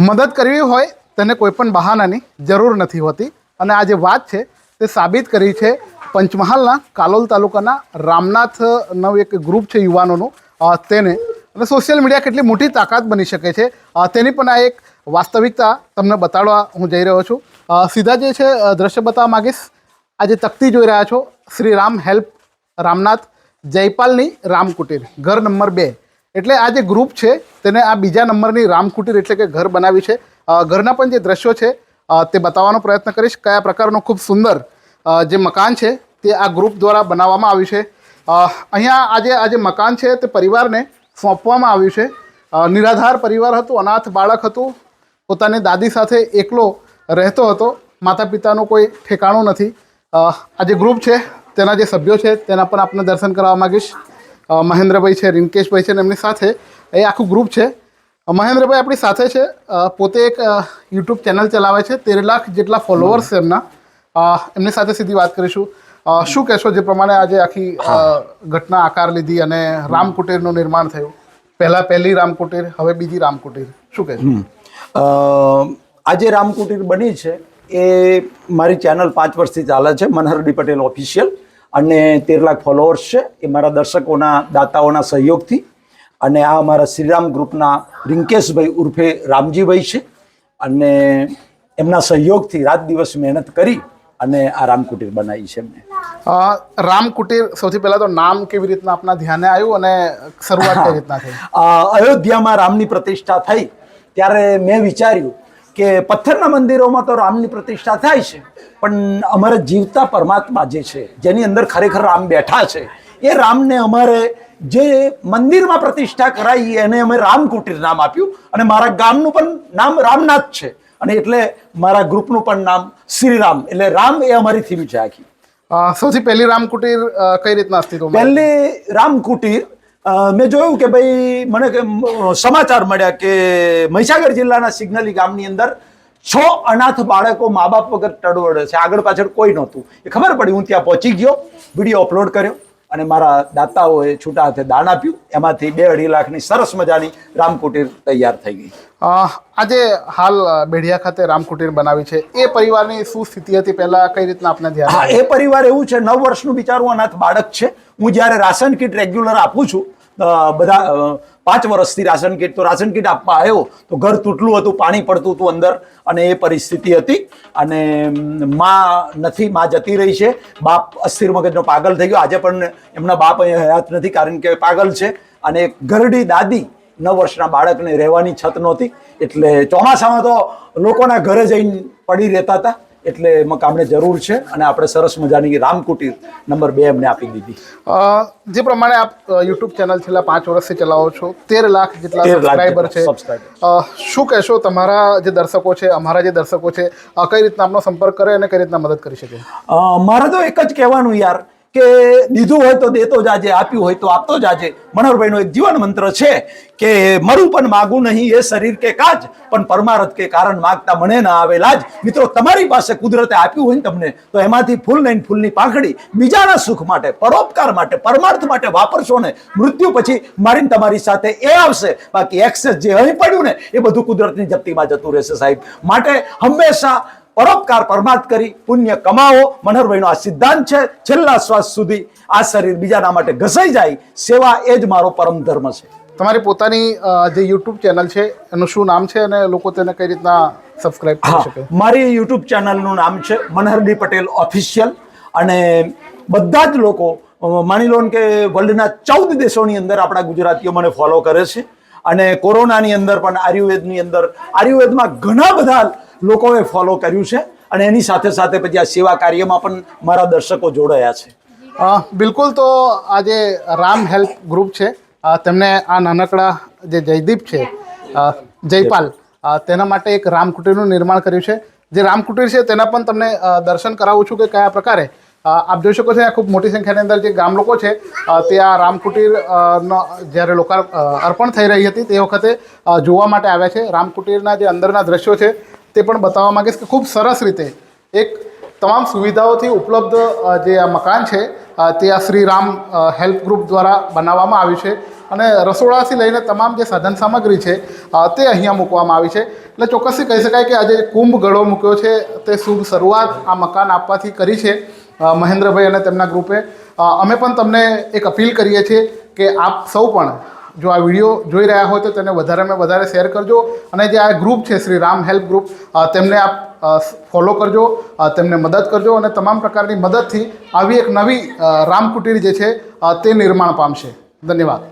મદદ કરવી હોય તેને કોઈ પણ બહાનાની જરૂર નથી હોતી. અને આ જે વાત છે તે સાબિત કરી છે પંચમહાલના કાલોલ તાલુકાના રામનાથ નવ એક ગ્રુપ છે યુવાનોનું. તેને. અને સોશિયલ મીડિયા કેટલી મોટી તાકાત બની શકે છે. તેની પણ આ એક વાસ્તવિકતા તમને બતાડવા હું જઈ રહ્યો છું. સીધા જે છે દ્રશ્ય બતાવવા માગીશ. આ જે તકતી જોઈ રહ્યા છો, શ્રી રામ હેલ્પ રામનાથ જયપાલની રામ કુટીર ઘર નંબર બે. એટલે આ જે ગ્રુપ છે, તેને આ બીજા નંબરની રામકુટીર એટલે કે ઘર બનાવી છે. ઘરના પણ જે દ્રશ્યો છે તે બતાવવાનો પ્રયત્ન કરીશ. કયા પ્રકારનું ખૂબ સુંદર જે મકાન છે, તે આ ગ્રુપ દ્વારા બનાવવામાં આવ્યું છે. અહીંયા આજે આ જે મકાન છે, તે પરિવારને સોંપવામાં આવ્યું છે. નિરાધાર પરિવાર હતું, અનાથ બાળક હતું, પોતાની દાદી સાથે એકલો રહેતો હતો માતા પિતાનું કોઈ ઠેકાણું નથી. આ જે ગ્રુપ છે, તેના જે સભ્યો છે, તેના પણ આપને દર્શન કરાવવા માગીશ. મહેન્દ્રભાઈ છે, રિંકેશભાઈ છે ને એમની સાથે એ આખું ગ્રુપ છે. મહેન્દ્રભાઈ આપણી સાથે છે. પોતે એક યુટ્યુબ ચેનલ ચલાવે છે. તેર લાખ જેટલા ફોલોઅર્સ છે એમના. એમની સાથે સીધી વાત કરીશું. શું કહેશો જે પ્રમાણે આજે આખી ઘટના આકાર લીધી અને રામ કુટીરનું નિર્માણ થયું? પહેલાં પહેલી રામ કુટીર હવે બીજી રામ કુટીર શું કહેશો? આજે રામ કુટીર બની છે. એ મારી ચેનલ પાંચ વર્ષથી ચાલે છે, મનહરડી પટેલ ઓફિશિયલ. અને તેર લાખ ફોલોઅર્સ છે. એ મારા દર્શકોના દાતાઓના સહયોગથી. અને આ અમારા શ્રીરામ ગ્રુપના રિંકેશભાઈ ઉર્ફે રામજીભાઈ છે. અને એમના સહયોગથી રાત દિવસ મહેનત કરી અને આ રામકુટીર બનાવી છે એમને. અ, રામ કુટીર સૌથી પહેલાં તો નામ કેવી રીતના આપના ધ્યાને આવ્યું અને શરૂઆત કેવી રીતના થઈ? અયોધ્યામાં રામની પ્રતિષ્ઠા થઈ ત્યારે મેં વિચાર્યું કે પથ્થરના મંદિરોમાં તો રામની પ્રતિષ્ઠા થાય છે પણ અમારા જીવતા પરમાત્મા જે છે જેની અંદર ખરેખર રામ બેઠા છે એ રામને અમારે જે મંદિરમાં પ્રતિષ્ઠા કરાવી એને અમે રામ કુટીર નામ આપ્યું અને મારા ગામનું પણ નામ રામનાથ છે અને એટલે મારા ગ્રુપનું પણ નામ શ્રીરામ એટલે રામ એ અમારી થીમ છે આખી સૌથી પહેલી રામ કુટીર કઈ રીતના અસ્તિત્વમાં આવી? પહેલી રામ કુટીર મેં જોયું કે ભાઈ મને સમાચાર મળ્યા કે મહીસાગર જિલ્લાના સિગ્નલી ગામની અંદર છ અનાથ બાળકો મા બાપ વગર ટળવળે છે. આગળ પાછળ કોઈ નહોતું. એ ખબર પડી? હું ત્યાં પહોંચી ગયો, વીડિયો અપલોડ કર્યો. અને મારા દાતાઓએ છૂટા હાથે દાન આપ્યું. એમાંથી બે અઢી લાખની સરસ મજાની રામકુટીર તૈયાર થઈ ગઈ. આજે હાલ બેડિયા ખાતે રામકુટીર બનાવી છે. એ પરિવારની શું સ્થિતિ હતી? પહેલા કઈ રીતના આપને ધ્યાન હા એ પરિવાર એવું છે નવ વર્ષનું બિચારું અનાથ બાળક છે. હું જ્યારે રાશન કીટ રેગ્યુલર આપું છું બધા પાંચ વર્ષથી રાશન કીટ તો રાશન કીટ આપવા આવ્યો તો ઘર તૂટલું હતું પાણી પડતું હતું અંદર અને એ પરિસ્થિતિ હતી. અને મ, નથી માં જતી રહી છે. બાપ અસ્થિર મગજનો પાગલ થઈ ગયો. આજે પણ એમના બાપ અહીંયા હયાત નથી કારણ કે પાગલ છે. અને ઘરડી દાદી નવ વર્ષના બાળકને રહેવાની છત નહોતી. એટલે ચોમાસામાં તો લોકોના ઘરે જઈને પડી રહેતા હતા. એટલે એમાં કામને જરૂર છે અને આપણે સરસ મજાની રામકુટીર નંબર બે એમને આપી દીધી. જે પ્રમાણે આપ યુટ્યુબ ચેનલ છેલ્લા પાંચ વર્ષથી ચલાવો છો તેર લાખ જેટલા સબસ્ક્રાઈબર છે. શું કહેશો તમારા જે દર્શકો છે અમારા જે દર્શકો છે કઈ રીતના આપનો સંપર્ક કરે અને કઈ રીતના મદદ કરી શકે? મારે તો એક જ કહેવાનું યાર કે દીધું હોય તો દેતો જાજે, આપ્યું હોય તો આપતો જાજે. મનોહરભાઈનો એક જીવન મંત્ર છે કે મરું પણ માગું નહીં, એ શરીર કે કાજ, પણ પરમારથ કે કારણ માગતા મને ના આવેલા જ મિત્રો, તમારી પાસે કુદરતે આપ્યું હોય ને તમને, તો એમાંથી ફૂલ નહીં ફૂલની પાંખડી બીજાના સુખ માટે, પરોપકાર માટે, પરમાર્થ માટે વાપરશો ને, મૃત્યુ પછી મારીને તમારી સાથે એ આવશે. બાકી એક્સેસ જે અહીં પડ્યું ને, એ બધું કુદરતની જપ્તીમાં જતું રહેશે સાહેબ. માટે હંમેશા પરોપકાર પરમાર્થ કરી પુણ્ય કમાવો. મનહરભાઈનો આ સિદ્ધાંત છે. છેલ્લા શ્વાસ સુધી આ શરીર બીજાના માટે ઘસાઈ જાય સેવા એ જ મારો પરમ ધર્મ છે. તમારી પોતાની જે યુટ્યુબ ચેનલ છે એનું શું નામ છે અને લોકો તેને કઈ રીતના સબસ્ક્રાઇબ કરી શકે? મારી યુટ્યુબ ચેનલનું નામ છે મનહરડી પટેલ ઓફિશિયલ અને બધા જ લોકો માની લો કે વર્લ્ડના ચૌદ દેશોની અંદર આપણા ગુજરાતીઓ મને ફોલો કરે છે. અને કોરોનાની અંદર પણ આયુર્વેદની અંદર, આયુર્વેદમાં ઘણા બધા લોકોએ ફોલો કર્યું છે અને એની સાથે સાથે પછી આ સેવા કાર્યમાં પણ મારા દર્શકો જોડાયા છે. બિલકુલ તો આ જે રામ હેલ્પ ગ્રુપ છે. તેમને આ નાનકડા જે જયદીપ છે જયપાલ તેના માટે એક રામ કુટીરનું નિર્માણ કર્યું છે. જે રામ કુટીર છે તેના પણ તમને દર્શન કરાવું છું કે કયા પ્રકારે? આપ જોઈ શકો છો આ ખૂબ મોટી સંખ્યાની અંદર જે ગામ લોકો છે તે આ રામકુટીર જ્યારે લોકાર અર્પણ થઈ રહી હતી તે વખતે જોવા માટે આવ્યા છે. રામકુટીરના જે અંદરના દ્રશ્યો છે તે પણ બતાવવા માગીશ કે ખૂબ સરસ રીતે એક તમામ સુવિધાઓથી ઉપલબ્ધ જે આ મકાન છે તે આ શ્રી રામ હેલ્પ ગ્રુપ દ્વારા બનાવવામાં આવ્યું છે અને રસોડાથી લઈને તમામ જે સાધન સામગ્રી છે તે અહીંયા મૂકવામાં આવી છે. એટલે ચોક્કસથી કહી શકાય કે આજે કુંભ ગળો મૂક્યો છે, તે શુભ શરૂઆત આ મકાન આપવાથી કરી છે. મહેન્દ્રભાઈ અને તેમના ગ્રુપે. અમે પણ તમને એક અપીલ કરીએ છીએ કે આપ સૌ પણ જો આ વીડિયો જોઈ રહ્યા હોય તો તેને વધારેમાં વધારે શેર કરજો. અને જે આ ગ્રુપ છે શ્રી રામ હેલ્પ ગ્રુપ તેમને આપ ફોલો કરજો તેમને મદદ કરજો અને તમામ પ્રકારની મદદથી આવી એક નવી રામ કુટીર જે છે તે નિર્માણ પામશે. ધન્યવાદ.